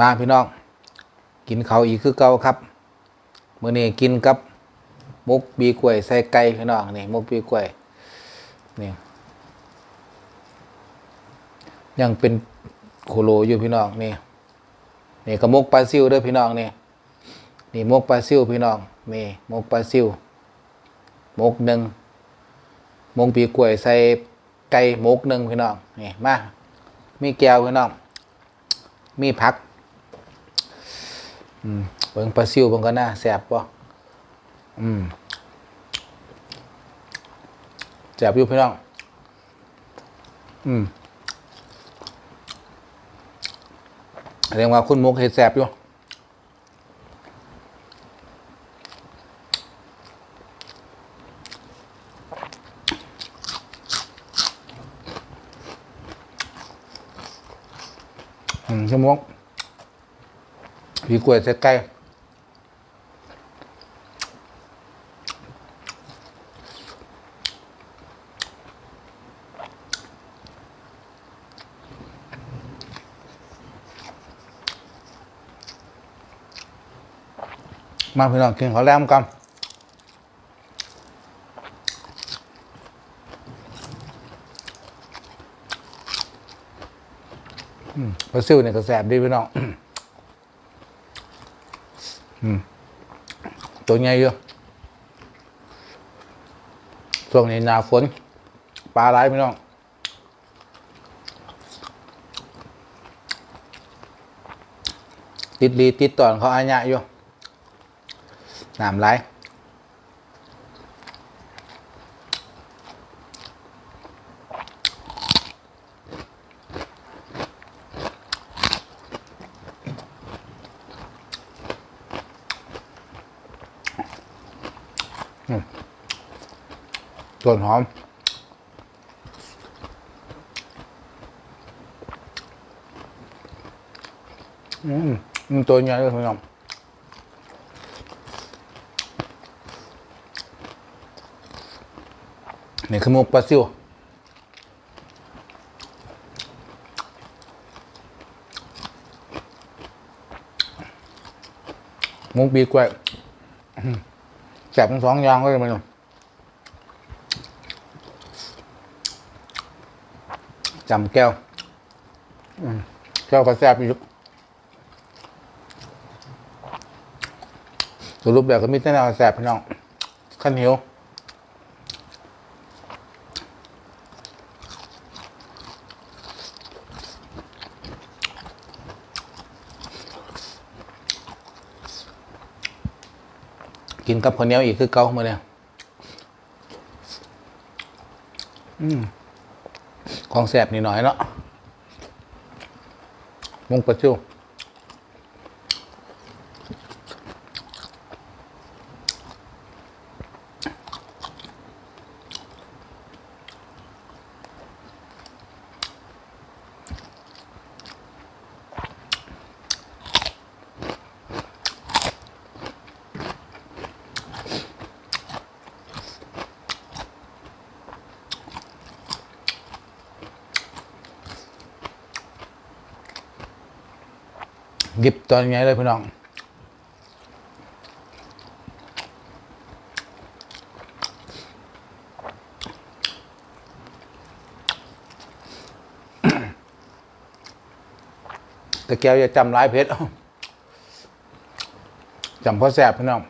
มาพี่น้อง กินเขาอีกคือเก่าครับเมื้อนี้กินกับมกบีกล้วยใส่ไก่พี่น้องนี่มกบีกล้วยนี่ยังเป็นโคโลอยู่พี่น้องนี่นี่ก็มกปลาซิวด้อพี่น้องนี่นี่มกปลาซิวพี่น้องนี่มกปลาซิวมกหนึ่งมกบีกล้วยใส่ไก่มกหนึ่งพี่น้องนี่มามีแก้วพี่น้องมีผัก อืมเบิ่งปลาซิวเบิ่งก็น่าแซ่บบ่อืมแซ่บอยู่พี่น้อง อืมเรียกว่าคุณมุกเฮ็ดแซ่บอยู่อืมชั่วโมง ผีกล้วยใส่ไก่มาพี่น้องกินข้าวแลมกันปลาซิวเนี่ยก็แสบดีพี่น้อง ตัวใหญ่เยอะช่วงนี้หนาฝนปลาไหลไม่น้องติดลีติดตอนเขาอาญะอยู่น้ำไหล ส่วนหอม อืมมันตัวใหญ่เลยพี่น้องนี่คือหมุกปลาซิวหมุกบีกล้วย แสบทั้งสองอย่างเลยพี่น้องจำแก้วแก้วก็แซ่บอยู่สรุปแบบก็มีแต่แนวแสบพี่น้องข้าวเหนียว กินกับข้าวเหนียวอีกคือเก่ามาเนี่ยอืมของแสบนิดหน่อยเนาะมุงปลาชิ วหยิบตอนไงเลยพี่น้องแต่แก้วจะจำร้ายเพชรจำเพราะแสบพี่น้อง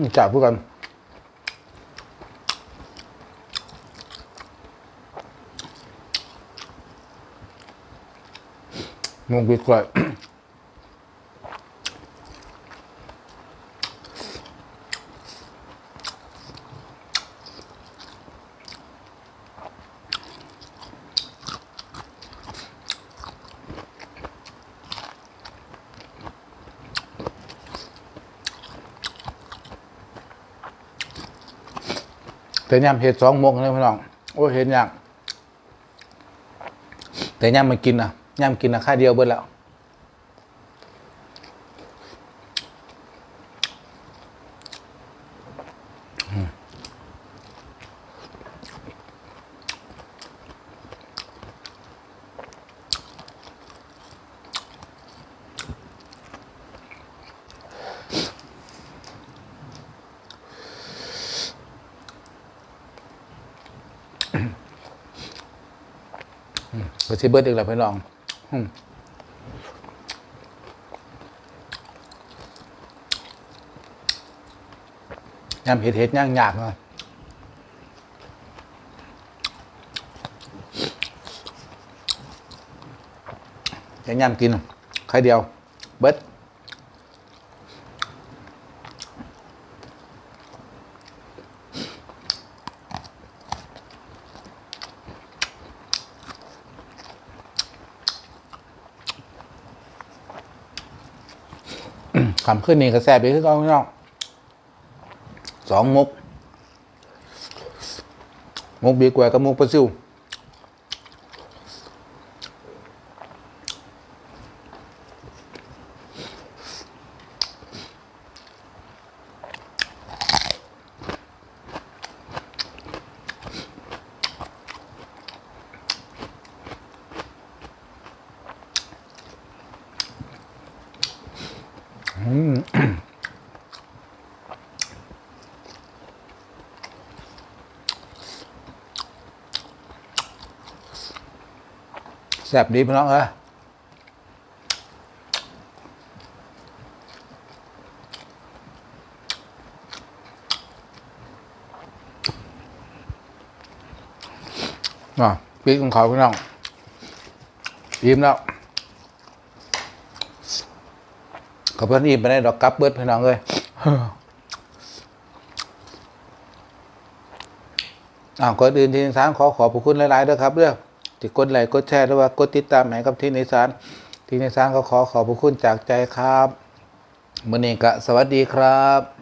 นี่จ่าพูดกัน มุงบีกล้วยแต่ยำเห็ดสองโมงเลยพี่น้อง โอ้เห็ดยากแต่ยำมากินนะ ยำกินนะค่าเดียวเบิดแล้วไปที่เบิร์ดอีกแล้วพี่น้อง ยำเห็ดเห็ดย่างยากเลยจะยำกินใครเดียว เบิด ขำขึ้นนี่ก็แซ่บไปคือเก่าพี่น้องสองมุก มุกบีกว่ากับมุกปลาซิว แซ่บดีพี่น้องเอ้ยอะปีกของเขาพี่น้องยิ้มแล้ว ขอบเพื่อนอิ่มไปได้ดอกกลับเบิดพี่น้องเลยอ้าวก่อนอื่นทีนิสานขอขอบคุณหลายๆด้วยครับเรื่องที่กดไลค์กดแชร์หรือว่ากดติดตามให้กับทีนิสานทีนิสานก็ขอขอบคุณจากใจครับมื่อนี้ก็สวัสดีครับ